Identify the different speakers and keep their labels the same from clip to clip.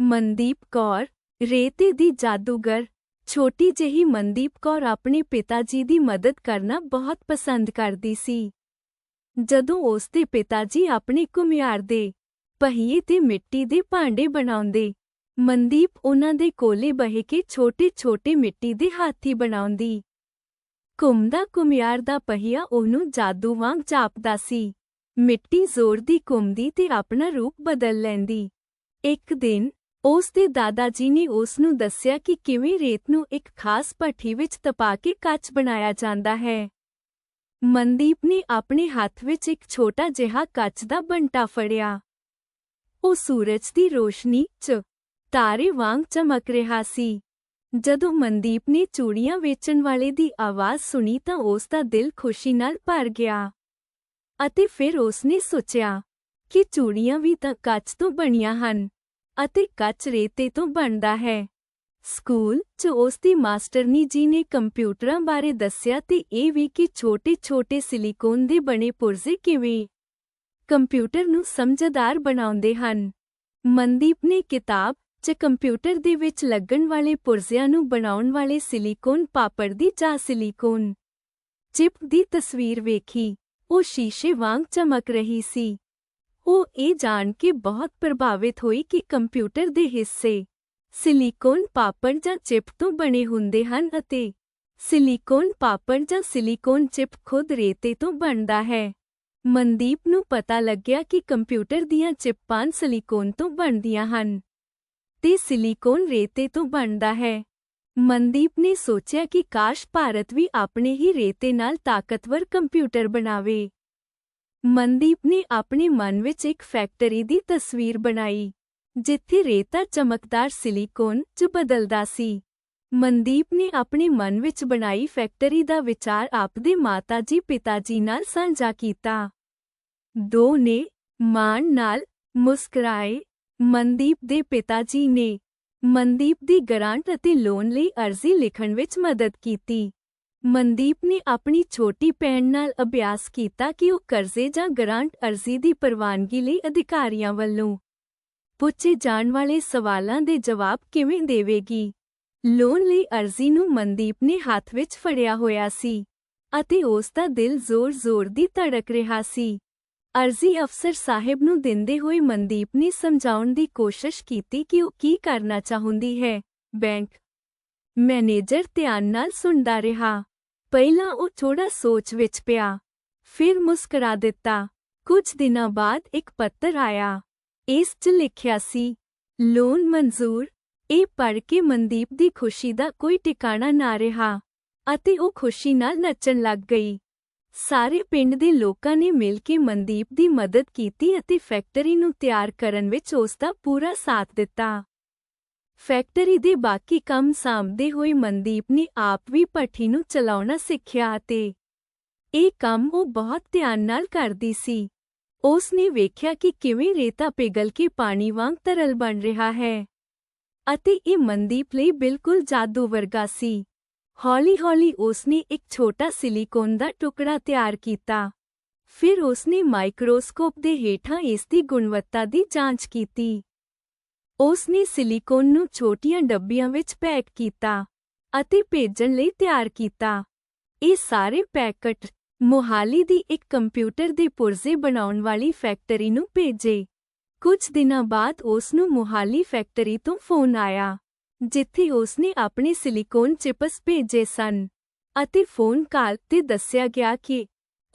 Speaker 1: ਮਨਦੀਪ ਕੌਰ, ਰੇਤੇ ਦੀ ਜਾਦੂਗਰ। ਛੋਟੀ ਜਿਹੀ ਮਨਦੀਪ ਕੌਰ ਆਪਣੇ ਪਿਤਾ ਜੀ ਦੀ ਮਦਦ ਕਰਨਾ ਬਹੁਤ ਪਸੰਦ ਕਰਦੀ ਸੀ। ਜਦੋਂ ਉਸ ਦੇ ਪਿਤਾ ਜੀ ਆਪਣੇ ਘੁਮਿਆਰ ਦੇ ਪਹੀਏ ਤੇ ਮਿੱਟੀ ਦੇ ਭਾਂਡੇ ਬਣਾਉਂਦੇ, ਮਨਦੀਪ ਉਹਨਾਂ ਦੇ ਕੋਲੇ ਬਹਿ ਕੇ ਛੋਟੇ-ਛੋਟੇ ਮਿੱਟੀ ਦੇ ਹਾਥੀ ਬਣਾਉਂਦੀ। ਘੁੰਮਦਾ ਘੁਮਿਆਰ ਦਾ ਪਹੀਆ ਉਹਨੂੰ ਜਾਦੂ ਵਾਂਗ ਚਾਪਦਾ ਸੀ। ਮਿੱਟੀ ਜ਼ੋਰ ਦੀ ਘੁੰਮਦੀ ਤੇ ਆਪਣਾ ਰੂਪ ਬਦਲ ਲੈਂਦੀ। ਇੱਕ ਦਿਨ ਉਸ ਦੇ ਦਾਦਾ ਜੀ ਨੇ ਉਸ ਨੂੰ ਦੱਸਿਆ ਕਿ ਕਿਵੇਂ ਰੇਤ ਨੂੰ ਇੱਕ ਖਾਸ ਭੱਠੀ ਵਿੱਚ ਤਪਾ ਕੇ ਕੱਚ ਬਣਾਇਆ ਜਾਂਦਾ ਹੈ। ਮਨਦੀਪ ਨੇ ਆਪਣੇ ਹੱਥ ਵਿੱਚ ਇੱਕ ਛੋਟਾ ਜਿਹਾ ਕੱਚ ਦਾ ਬੰਟਾ ਫੜਿਆ। ਉਹ ਸੂਰਜ ਦੀ ਰੋਸ਼ਨੀ 'ਚ ਤਾਰੇ ਵਾਂਗ ਚਮਕ ਰਿਹਾ ਸੀ। ਜਦੋਂ ਮਨਦੀਪ ਨੇ ਚੂੜੀਆਂ ਵੇਚਣ ਵਾਲੇ ਦੀ ਆਵਾਜ਼ ਸੁਣੀ ਤਾਂ ਉਸ ਦਾ ਦਿਲ ਖੁਸ਼ੀ ਨਾਲ ਭਰ ਗਿਆ ਅਤੇ ਫਿਰ ਉਸ ਨੇ ਸੋਚਿਆ ਕਿ ਚੂੜੀਆਂ ਵੀ ਤਾਂ ਕੱਚ ਤੋਂ ਬਣੀਆਂ ਹਨ। ਅਤੇ ਕੱਚ ਰੇਤੇ ਤੋਂ ਬਣਦਾ ਹੈ। ਸਕੂਲ 'ਚ ਉਸ ਦੀ ਮਾਸਟਰਨੀ ਜੀ ਨੇ ਕੰਪਿਊਟਰਾਂ ਬਾਰੇ ਦੱਸਿਆ ਤੇ ਇਹ ਵੀ ਕਿ ਛੋਟੇ-ਛੋਟੇ ਸਿਲੀਕੋਨ ਦੇ ਬਣੇ ਪੁਰਜ਼ੇ ਕਿਵੇਂ ਕੰਪਿਊਟਰ ਨੂੰ ਸਮਝਦਾਰ ਬਣਾਉਂਦੇ ਹਨ। ਮਨਦੀਪ ਨੇ ਕਿਤਾਬ 'ਚ ਕੰਪਿਊਟਰ ਦੇ ਵਿੱਚ ਲੱਗਣ ਵਾਲੇ ਪੁਰਜ਼ਿਆਂ ਨੂੰ ਬਣਾਉਣ ਵਾਲੇ ਸਿਲੀਕੋਨ ਪਾਪੜ ਦੀ ਜਾਂ ਸਿਲੀਕੋਨ ਚਿਪ ਦੀ ਤਸਵੀਰ ਵੇਖੀ। ਉਹ ਸ਼ੀਸ਼ੇ ਵਾਂਗ ਚਮਕ ਰਹੀ ਸੀ। ਉਹ ਇਹ ਜਾਣ ਕੇ ਬਹੁਤ ਪ੍ਰਭਾਵਿਤ ਹੋਈ ਕਿ ਕੰਪਿਊਟਰ ਦੇ ਹਿੱਸੇ ਸਿਲੀਕੋਨ ਪਾਪੜ ਜਾਂ ਚਿਪ ਤੋਂ ਬਣੇ ਹੁੰਦੇ ਹਨ ਅਤੇ ਸਿਲੀਕੋਨ ਪਾਪੜ ਜਾਂ ਸਿਲੀਕੋਨ ਚਿਪ ਖੁਦ ਰੇਤੇ ਤੋਂ ਬਣਦਾ ਹੈ। ਮਨਦੀਪ ਨੂੰ ਪਤਾ ਲੱਗਿਆ ਕਿ ਕੰਪਿਊਟਰ ਦੀਆਂ ਚਿੱਪਾਂ ਸਿਲੀਕੋਨ ਤੋਂ ਬਣਦੀਆਂ ਹਨ ਤੇ ਸਿਲੀਕੋਨ ਰੇਤੇ ਤੋਂ ਬਣਦਾ ਹੈ। ਮਨਦੀਪ ਨੇ ਸੋਚਿਆ ਕਿ ਕਾਸ਼ ਭਾਰਤ ਵੀ ਆਪਣੇ ਹੀ ਰੇਤੇ ਨਾਲ ਤਾਕਤਵਰ ਕੰਪਿਊਟਰ ਬਣਾਵੇ। ਮਨਦੀਪ ਨੇ ਆਪਣੇ ਮਨ ਵਿੱਚ ਇੱਕ ਫੈਕਟਰੀ ਦੀ ਤਸਵੀਰ ਬਣਾਈ, ਜਿੱਥੇ ਰੇਤਾ ਚਮਕਦਾਰ ਸਿਲੀਕੋਨ 'ਚ ਬਦਲਦਾ ਸੀ। ਮਨਦੀਪ ਨੇ ਆਪਣੇ ਮਨ ਵਿੱਚ ਬਣਾਈ ਫੈਕਟਰੀ ਦਾ ਵਿਚਾਰ ਆਪਦੇ ਮਾਤਾ ਜੀ ਪਿਤਾ ਜੀ ਨਾਲ ਸਾਂਝਾ ਕੀਤਾ। ਦੋ ਨੇ ਮਾਣ ਨਾਲ ਮੁਸਕਰਾਏ, ਮਨਦੀਪ ਦੇ ਪਿਤਾ ਜੀ ਨੇ ਮਨਦੀਪ ਦੀ ਗ੍ਰਾਂਟ ਅਤੇ ਲੋਨ ਲਈ ਅਰਜ਼ੀ ਲਿਖਣ ਵਿੱਚ ਮਦਦ ਕੀਤੀ। ਮਨਦੀਪ ਨੇ ਆਪਣੀ ਛੋਟੀ ਭੈਣ ਨਾਲ ਅਭਿਆਸ ਕੀਤਾ ਕਿ ਉਹ ਕਰਜ਼ੇ ਜਾਂ ਗ੍ਰਾਂਟ ਅਰਜ਼ੀ ਦੀ ਪ੍ਰਵਾਨਗੀ ਲਈ ਅਧਿਕਾਰੀਆਂ ਵੱਲੋਂ ਪੁੱਛੇ ਜਾਣ ਵਾਲੇ ਸਵਾਲਾਂ ਦੇ ਜਵਾਬ ਕਿਵੇਂ ਦੇਵੇਗੀ। ਲੋਨ ਲਈ ਅਰਜ਼ੀ ਨੂੰ ਮਨਦੀਪ ਨੇ ਹੱਥ ਵਿੱਚ ਫੜਿਆ ਹੋਇਆ ਸੀ ਅਤੇ ਉਸ ਦਾ ਦਿਲ ਜ਼ੋਰ-ਜ਼ੋਰ ਦੀ ਧੜਕ ਰਿਹਾ ਸੀ। ਅਰਜ਼ੀ ਅਫਸਰ ਸਾਹਿਬ ਨੂੰ ਦਿੰਦੇ ਹੋਏ ਮਨਦੀਪ ਨੇ ਸਮਝਾਉਣ ਦੀ ਕੋਸ਼ਿਸ਼ ਕੀਤੀ ਕਿ ਉਹ ਕੀ ਕਰਨਾ ਚਾਹੁੰਦੀ ਹੈ। ਬੈਂਕ ਮੈਨੇਜਰ ਧਿਆਨ ਨਾਲ ਸੁਣਦਾ ਰਿਹਾ। ਪਹਿਲਾਂ ਉਹ ਥੋੜਾ ਸੋਚ ਵਿੱਚ ਪਿਆ, ਫਿਰ ਮੁਸਕਰਾ ਦਿੱਤਾ। ਕੁਝ ਦਿਨਾਂ ਬਾਅਦ ਇੱਕ ਪੱਤਰ ਆਇਆ। ਇਸ 'ਚ ਲਿਖਿਆ ਸੀ, ਲੋਨ ਮਨਜ਼ੂਰ, ਇਹ ਪੜ੍ਹ ਕੇ ਮਨਦੀਪ ਦੀ ਖੁਸ਼ੀ ਦਾ ਕੋਈ ਟਿਕਾਣਾ ਨਾ ਰਿਹਾ ਅਤੇ ਉਹ ਖੁਸ਼ੀ ਨਾਲ ਨੱਚਣ ਲੱਗ ਗਈ। ਸਾਰੇ ਪਿੰਡ ਦੇ ਲੋਕਾਂ ਨੇ ਮਿਲ ਕੇ ਮਨਦੀਪ ਦੀ ਮਦਦ ਕੀਤੀ ਅਤੇ ਫੈਕਟਰੀ ਨੂੰ ਤਿਆਰ ਕਰਨ ਵਿੱਚ ਉਸ ਦਾ ਪੂਰਾ ਸਾਥ ਦਿੱਤਾ। ਫੈਕਟਰੀ ਦੇ ਬਾਕੀ ਕੰਮ ਸਾਂਭਦੇ ਹੋਏ ਮਨਦੀਪ ਨੇ ਆਪ ਵੀ ਭੱਠੀ ਨੂੰ ਚਲਾਉਣਾ ਸਿੱਖਿਆ ਅਤੇ ਇਹ ਕੰਮ ਉਹ ਬਹੁਤ ਧਿਆਨ ਨਾਲ ਕਰਦੀ ਸੀ। ਉਸ ਨੇ ਵੇਖਿਆ ਕਿ ਕਿਵੇਂ ਰੇਤਾ ਪਿਘਲ ਕੇ ਪਾਣੀ ਵਾਂਗ ਤਰਲ ਬਣ ਰਿਹਾ ਹੈ ਅਤੇ ਇਹ ਮਨਦੀਪ ਲਈ ਬਿਲਕੁਲ ਜਾਦੂ ਵਰਗਾ ਸੀ। ਹੌਲੀ-ਹੌਲੀ ਉਸ ਨੇ ਇੱਕ ਛੋਟਾ ਸਿਲੀਕੋਨ ਦਾ ਟੁਕੜਾ ਤਿਆਰ ਕੀਤਾ। ਫਿਰ ਉਸ ਨੇ ਮਾਈਕਰੋਸਕੋਪ ਦੇ ਹੇਠਾਂ ਇਸ ਦੀ ਗੁਣਵੱਤਾ ਦੀ ਜਾਂਚ ਕੀਤੀ। ਉਸ ਨੇ ਸਿਲੀਕੋਨ ਨੂੰ ਛੋਟੀਆਂ ਡੱਬੀਆਂ ਵਿੱਚ ਪੈਕ ਕੀਤਾ ਅਤੇ ਭੇਜਣ ਲਈ ਤਿਆਰ ਕੀਤਾ। ਇਹ ਸਾਰੇ ਪੈਕਟ ਮੋਹਾਲੀ ਦੀ ਇੱਕ ਕੰਪਿਊਟਰ ਦੇ ਪੁਰਜ਼ੇ ਬਣਾਉਣ ਵਾਲੀ ਫੈਕਟਰੀ ਨੂੰ ਭੇਜੇ। ਕੁਝ ਦਿਨਾਂ ਬਾਅਦ ਉਸ ਨੂੰ ਮੋਹਾਲੀ ਫੈਕਟਰੀ ਤੋਂ ਫੋਨ ਆਇਆ, ਜਿੱਥੇ ਉਸ ਨੇ ਆਪਣੇ ਸਿਲੀਕੋਨ ਚਿਪਸ ਭੇਜੇ ਸਨ ਅਤੇ ਫੋਨ ਕਾਲ ਤੇ ਦੱਸਿਆ ਗਿਆ ਕਿ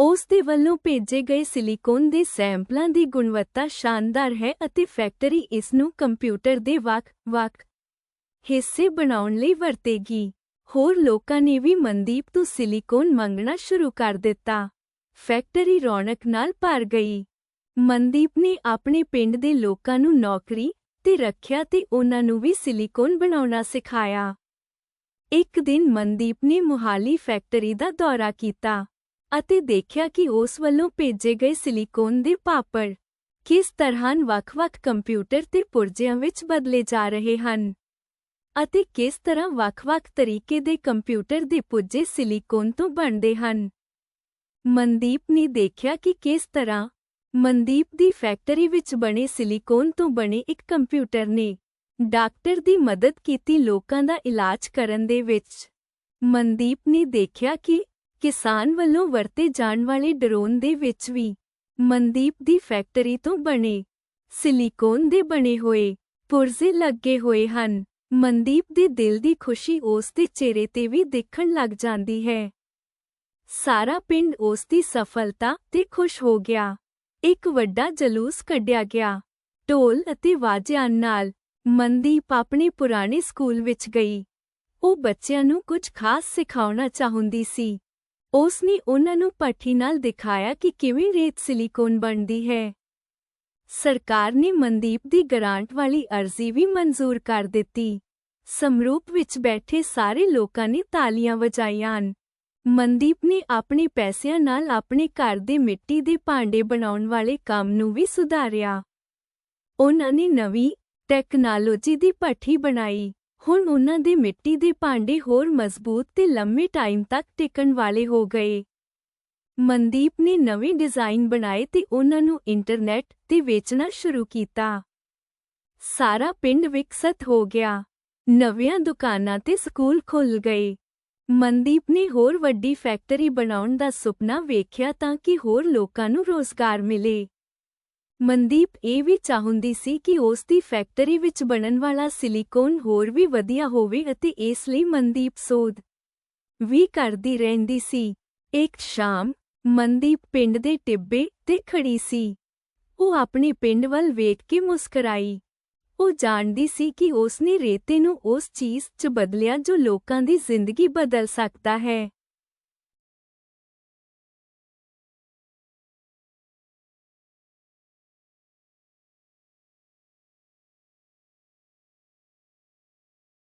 Speaker 1: ਉਸ ਦੇ ਵੱਲੋਂ ਭੇਜੇ ਗਏ ਸਿਲੀਕੋਨ ਦੇ ਸੈਂਪਲਾਂ ਦੀ ਗੁਣਵੱਤਾ ਸ਼ਾਨਦਾਰ ਹੈ ਅਤੇ ਫੈਕਟਰੀ ਇਸ ਨੂੰ ਕੰਪਿਊਟਰ ਦੇ ਵੱਖ-ਵੱਖ ਹਿੱਸੇ ਬਣਾਉਣ ਲਈ ਵਰਤੇਗੀ। ਹੋਰ ਲੋਕਾਂ ਨੇ ਵੀ ਮਨਦੀਪ ਤੋਂ ਸਿਲੀਕੋਨ ਮੰਗਣਾ ਸ਼ੁਰੂ ਕਰ ਦਿੱਤਾ। ਫੈਕਟਰੀ ਰੌਣਕ ਨਾਲ ਭਰ ਗਈ। ਮਨਦੀਪ ਨੇ ਆਪਣੇ ਪਿੰਡ ਦੇ ਲੋਕਾਂ ਨੂੰ ਨੌਕਰੀ ਤੇ ਰੱਖਿਆ ਤੇ ਉਹਨਾਂ ਨੂੰ ਵੀ ਸਿਲੀਕੋਨ ਬਣਾਉਣਾ ਸਿਖਾਇਆ। ਇੱਕ ਦਿਨ ਮਨਦੀਪ ਨੇ ਮੁਹਾਲੀ ਫੈਕਟਰੀ ਦਾ ਦੌਰਾ ਕੀਤਾ। ਅਤੇ ਦੇਖਿਆ ਕਿ ਉਸ ਵੱਲੋਂ ਭੇਜੇ ਗਏ ਸਿਲੀਕੋਨ ਦੇ ਪਾਪੜ ਕਿਸ ਤਰ੍ਹਾਂ ਵੱਖ-ਵੱਖ ਕੰਪਿਊਟਰ ਤੇ ਪੁਰਜਿਆਂ ਵਿੱਚ ਬਦਲੇ ਜਾ ਰਹੇ ਹਨ ਅਤੇ ਕਿਸ ਤਰ੍ਹਾਂ ਵੱਖ-ਵੱਖ ਤਰੀਕੇ ਦੇ ਕੰਪਿਊਟਰ ਦੇ ਪੁੱਜੇ ਸਿਲੀਕੋਨ ਤੋਂ ਬਣਦੇ ਹਨ। ਮਨਦੀਪ ਨੇ ਦੇਖਿਆ ਕਿ ਕਿਸ ਤਰ੍ਹਾਂ ਮਨਦੀਪ ਦੀ ਫੈਕਟਰੀ ਵਿੱਚ ਬਣੇ ਸਿਲੀਕੋਨ ਤੋਂ ਬਣੇ ਇੱਕ ਕੰਪਿਊਟਰ ਨੇ ਡਾਕਟਰ ਦੀ ਮਦਦ ਕੀਤੀ ਲੋਕਾਂ ਦਾ ਇਲਾਜ ਕਰਨ ਦੇ ਵਿੱਚ। ਮਨਦੀਪ ਨੇ ਦੇਖਿਆ ਕਿ ਕਿਸਾਨ ਵੱਲੋਂ ਵਰਤੇ ਜਾਣ ਵਾਲੇ ਡਰੋਨ ਦੇ ਵਿੱਚ ਵੀ ਮਨਦੀਪ ਦੀ ਫੈਕਟਰੀ ਤੋਂ ਬਣੇ, ਸਿਲੀਕੋਨ ਦੇ ਬਣੇ ਹੋਏ ਪੁਰਜ਼ੇ ਲੱਗੇ ਹੋਏ ਹਨ। ਮਨਦੀਪ ਦੇ ਦਿਲ ਦੀ ਖੁਸ਼ੀ ਉਸ ਦੇ ਚਿਹਰੇ ਤੇ ਵੀ ਦੇਖਣ ਲੱਗ ਜਾਂਦੀ ਹੈ। ਸਾਰਾ ਪਿੰਡ ਉਸ ਦੀ ਸਫਲਤਾ ਤੇ ਖੁਸ਼ ਹੋ ਗਿਆ। ਇੱਕ ਵੱਡਾ ਜਲੂਸ ਕੱਢਿਆ ਗਿਆ। ਢੋਲ ਅਤੇ ਵਾਜਿਆਂ ਨਾਲ ਮਨਦੀਪ ਆਪਣੇ ਪੁਰਾਣੇ ਸਕੂਲ ਵਿੱਚ ਗਈ। ਉਹ ਬੱਚਿਆਂ ਨੂੰ ਕੁਝ ਖਾਸ ਸਿਖਾਉਣਾ ਚਾਹੁੰਦੀ ਸੀ। ਉਸ ਨੇ ਉਹਨਾਂ ਨੂੰ ਪੱਠੀ ਨਾਲ ਦਿਖਾਇਆ ਕਿ ਕਿਵੇਂ ਰੇਤ ਸਿਲੀਕੋਨ ਬਣਦੀ ਹੈ। ਸਰਕਾਰ ਨੇ ਮਨਦੀਪ ਦੀ ਗ੍ਰਾਂਟ ਵਾਲੀ ਅਰਜ਼ੀ ਵੀ ਮਨਜ਼ੂਰ ਕਰ ਦਿੱਤੀ। ਸਮਰੂਪ ਵਿੱਚ ਬੈਠੇ ਸਾਰੇ ਲੋਕਾਂ ਨੇ ਤਾਲੀਆਂ ਵਜਾਈਆਂ ਮਨਦੀਪ ਨੇ ਆਪਣੇ ਪੈਸਿਆਂ ਨਾਲ ਆਪਣੇ ਘਰ ਦੇ ਮਿੱਟੀ ਦੇ ਭਾਂਡੇ ਬਣਾਉਣ ਵਾਲੇ ਕੰਮ ਨੂੰ ਵੀ ਸੁਧਾਰਿਆ। ਉਹਨਾਂ ਨੇ ਨਵੀਂ ਟੈਕਨਾਲੋਜੀ ਦੀ ਭੱਠੀ ਬਣਾਈ। ਹੁਣ ਉਹਨਾਂ ਦੇ ਮਿੱਟੀ ਦੇ ਭਾਂਡੇ ਹੋਰ ਮਜ਼ਬੂਤ ਤੇ ਲੰਮੇ ਟਾਈਮ ਤੱਕ ਟਿਕਣ ਵਾਲੇ ਹੋ ਗਏ। ਮਨਦੀਪ ਨੇ ਨਵੇਂ ਡਿਜ਼ਾਈਨ ਬਣਾਏ ਤੇ ਉਹਨਾਂ ਨੂੰ ਇੰਟਰਨੈਟ ਤੇ ਵੇਚਣਾ ਸ਼ੁਰੂ ਕੀਤਾ। ਸਾਰਾ ਪਿੰਡ ਵਿਕਸਤ ਹੋ ਗਿਆ। ਨਵੀਆਂ ਦੁਕਾਨਾਂ ਤੇ ਸਕੂਲ ਖੁੱਲ ਗਏ। ਮਨਦੀਪ ਨੇ ਹੋਰ ਵੱਡੀ ਫੈਕਟਰੀ ਬਣਾਉਣ ਦਾ ਸੁਪਨਾ ਵੇਖਿਆ ਤਾਂ ਕਿ ਹੋਰ ਲੋਕਾਂ ਨੂੰ ਰੋਜ਼ਗਾਰ ਮਿਲੇ। ਮਨਦੀਪ ਇਹ ਵੀ ਚਾਹੁੰਦੀ ਸੀ ਕਿ ਉਸ ਦੀ ਫੈਕਟਰੀ ਵਿੱਚ ਬਣਨ ਵਾਲਾ ਸਿਲੀਕੋਨ ਹੋਰ ਵੀ ਵਧੀਆ ਹੋਵੇ ਅਤੇ ਇਸ ਲਈ ਮਨਦੀਪ ਸੋਧ ਵੀ ਕਰਦੀ ਰਹਿੰਦੀ ਸੀ। ਇੱਕ ਸ਼ਾਮ, ਮਨਦੀਪ ਪਿੰਡ ਦੇ ਟਿੱਬੇ ਤੇ ਖੜੀ ਸੀ। ਉਹ ਆਪਣੇ ਪਿੰਡ ਵੱਲ ਵੇਖ ਕੇ ਮੁਸਕਰਾਈ। ਉਹ ਜਾਣਦੀ ਸੀ ਕਿ ਉਸ ਨੇ ਰੇਤੇ ਨੂੰ ਉਸ ਚੀਜ਼ 'ਚ ਬਦਲਿਆ ਜੋ ਲੋਕਾਂ ਦੀ ਜ਼ਿੰਦਗੀ ਬਦਲ ਸਕਦਾ ਹੈ।